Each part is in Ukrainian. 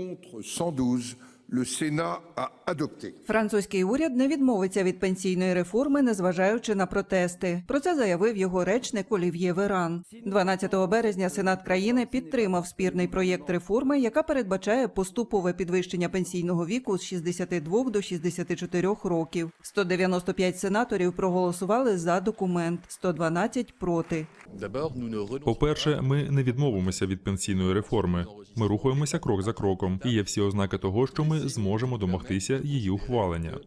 contre 112, le Sénat. Французький уряд не відмовиться від пенсійної реформи, незважаючи на протести. Про це заявив його речник Олів'є Веран. 12 березня Сенат країни підтримав спірний проєкт реформи, яка передбачає поступове підвищення пенсійного віку з 62 до 64 років. 195 сенаторів проголосували за документ, 112 – проти. Renonçons По-перше, ми не відмовимося від пенсійної реформи. Ми рухаємося крок за кроком, і є всі ознаки того, що ми зможемо домогтися її ухвалення.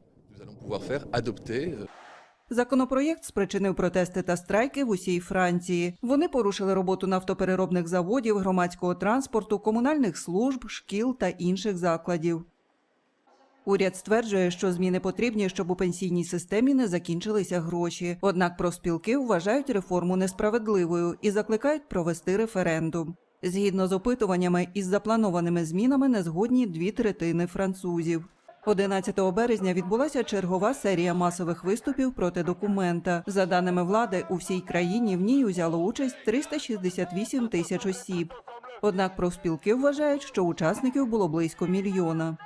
Законопроєкт спричинив протести та страйки в усій Франції. Вони порушили роботу нафтопереробних заводів, громадського транспорту, комунальних служб, шкіл та інших закладів. Уряд стверджує, що зміни потрібні, щоб у пенсійній системі не закінчилися гроші. Однак профспілки вважають реформу несправедливою і закликають провести референдум. Згідно з опитуваннями, із запланованими змінами не згодні дві третини французів. 11 березня відбулася чергова серія масових виступів проти документа. За даними влади, у всій країні в ній узяло участь 368 тисяч осіб. Однак профспілки вважають, що учасників було близько мільйона.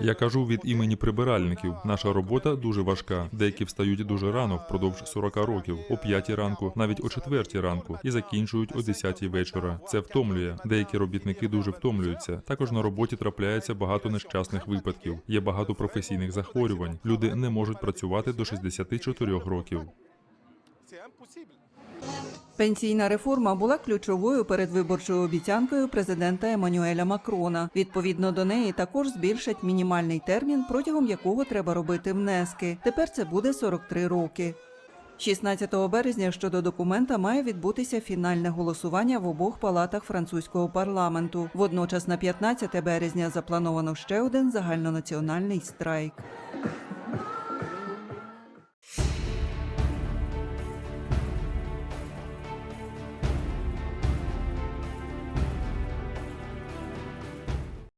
Я кажу від імені прибиральників. Наша робота дуже важка. Деякі встають дуже рано, впродовж 40 років, о 5 ранку, навіть о 4 ранку, і закінчують о 10 вечора. Це втомлює. Деякі робітники дуже втомлюються. Також на роботі трапляється багато нещасних випадків. Є багато професійних захворювань. Люди не можуть працювати до 64 років. Пенсійна реформа була ключовою передвиборчою обіцянкою президента Еммануеля Макрона. Відповідно до неї також збільшать мінімальний термін, протягом якого треба робити внески. Тепер це буде 43 роки. 16 березня щодо документа має відбутися фінальне голосування в обох палатах французького парламенту. Водночас на 15 березня заплановано ще один загальнонаціональний страйк.